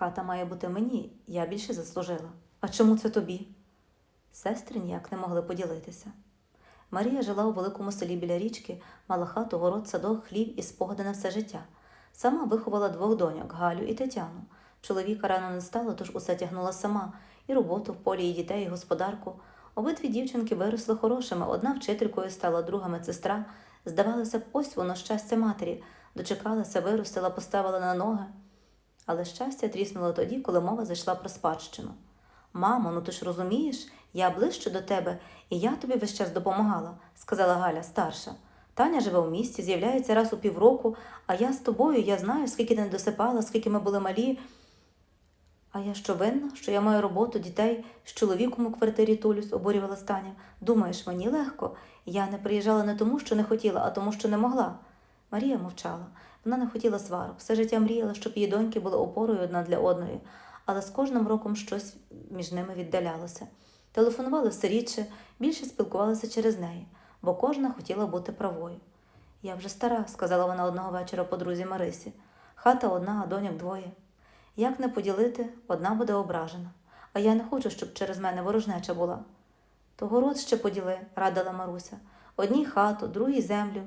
Хата має бути мені, я більше заслужила. А чому це тобі? Сестри ніяк не могли поділитися. Марія жила у великому селі біля річки, мала хату, город, садок, хлів і спогади на все життя. Сама виховала двох доньок Галю і Тетяну. Чоловіка рано не стало, тож усе тягнула сама і роботу в полі, і дітей, і господарку. Обидві дівчинки виросли хорошими, одна вчителькою стала, друга медсестра. Здавалося б, ось воно щастя матері, дочекалася, виростила, поставила на ноги. Але щастя тріснуло тоді, коли мова зайшла про спадщину. Мамо, ну ти ж розумієш, я ближче до тебе, і я тобі весь час допомагала, сказала Галя, старша. Таня живе в місті, з'являється раз у півроку, а я з тобою, я знаю, скільки ти не досипала, скільки ми були малі. А я що винна, що я маю роботу, дітей, з чоловіком у квартирі тулюсь, обурювала Таня. Думаєш, мені легко? Я не приїжджала не тому, що не хотіла, а тому, що не могла. Марія мовчала. Вона не хотіла сварок, все життя мріяла, щоб її доньки були опорою одна для одної, але з кожним роком щось між ними віддалялося. Телефонували все рідше, більше спілкувалися через неї, бо кожна хотіла бути правою. Я вже стара, сказала вона одного вечора подрузі Марисі. Хата одна, а доньок двоє. Як не поділити, одна буде ображена. А я не хочу, щоб через мене ворожнеча була. То город ще поділи, радила Маруся. Одній хату, другій землю,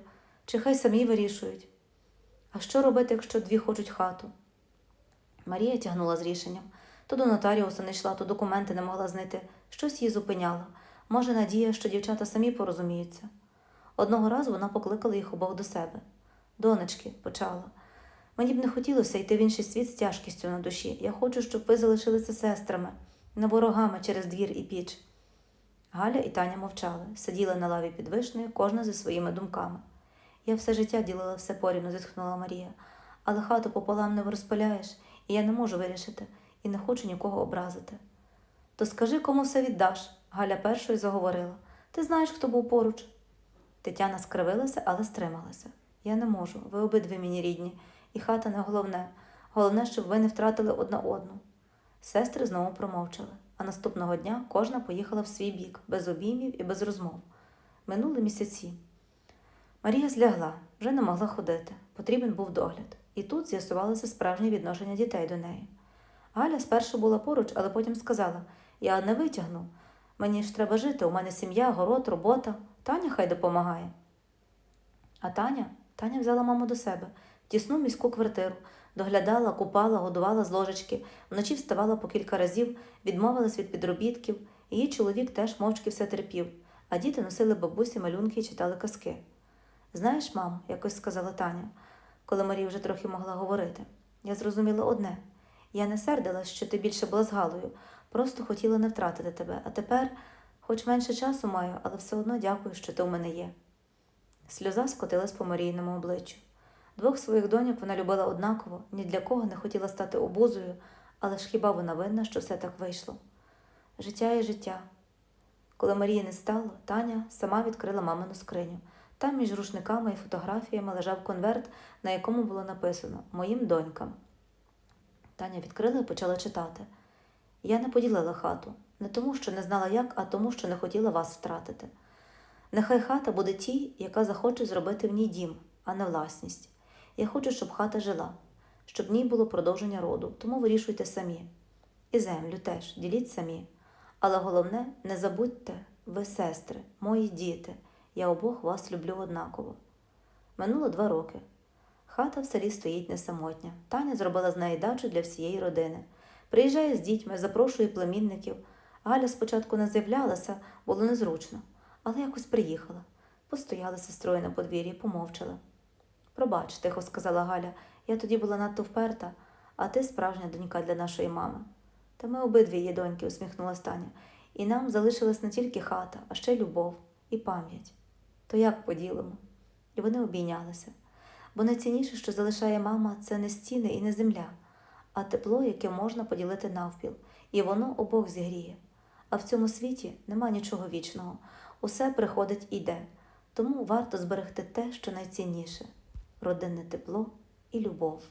чи хай самі вирішують. А що робити, якщо дві хочуть хату? Марія тягнула з рішенням. То до нотаріуса не йшла, то документи не могла знайти. Щось її зупиняло. Може, надія, що дівчата самі порозуміються. Одного разу вона покликала їх обох до себе. Донечки, почала. Мені б не хотілося йти в інший світ з тяжкістю на душі. Я хочу, щоб ви залишилися сестрами, не ворогами через двір і піч. Галя і Таня мовчали, сиділи на лаві під вишнею, кожна зі своїми думками. Я все життя ділила все порівну, зітхнула Марія, але хату пополам не розпиляєш, і я не можу вирішити, і не хочу нікого образити. То скажи, кому все віддаш, Галя першою заговорила. Ти знаєш, хто був поруч. Тетяна скривилася, але стрималася. Я не можу, ви обидві мені рідні, і хата не головне. Головне, щоб ви не втратили одна одну. Сестри знову промовчали, а наступного дня кожна поїхала в свій бік, без обіймів і без розмов. Минули місяці. Марія злягла, вже не могла ходити, потрібен був догляд. І тут з'ясувалося справжнє відношення дітей до неї. Галя спершу була поруч, але потім сказала: Я не витягну. Мені ж треба жити, у мене сім'я, город, робота. Таня хай допомагає. А Таня? Таня взяла маму до себе в тісну міську квартиру, доглядала, купала, годувала з ложечки, вночі вставала по кілька разів, відмовилась від підробітків. Її чоловік теж мовчки все терпів, а діти носили бабусі малюнки і читали казки. Знаєш, мамо, якось сказала Таня, коли Марія вже трохи могла говорити. Я зрозуміла одне. Я не сердилась, що ти більше була з Галою, просто хотіла не втратити тебе, а тепер, хоч менше часу маю, але все одно дякую, що ти в мене є. Сльоза скотилась по Марійному обличчю. Двох своїх доньок вона любила однаково, ні для кого не хотіла стати обузою, але ж хіба вона винна, що все так вийшло? Життя є життя. Коли Марії не стало, Таня сама відкрила мамину скриню. Там між рушниками і фотографіями лежав конверт, на якому було написано Моїм донькам. Таня відкрила і почала читати. Я не поділила хату, не тому, що не знала як, а тому, що не хотіла вас втратити. Нехай хата буде тій, яка захоче зробити в ній дім, а не власність. Я хочу, щоб хата жила, щоб в ній було продовження роду, тому вирішуйте самі. І землю теж діліть самі. Але головне, не забудьте, ви сестри, мої діти, я обох вас люблю однаково. Минуло два роки. Хата в селі стоїть не самотня. Таня зробила з неї дачу для всієї родини. Приїжджає з дітьми, запрошує племінників. Галя спочатку не з'являлася, було незручно, але якось приїхала. Постояла сестрою на подвір'ї, помовчала. Пробач, тихо сказала Галя, я тоді була надто вперта, а ти справжня донька для нашої мами. Та ми обидві її доньки, усміхнулась Таня, і нам залишилась не тільки хата, а ще й любов і пам'ять. То як поділимо? І вони обійнялися. Бо найцінніше, що залишає мама, це не стіни і не земля, а тепло, яке можна поділити навпіл, і воно обох зігріє. А в цьому світі нема нічого вічного, усе приходить і йде, тому варто зберегти те, що найцінніше родинне тепло і любов.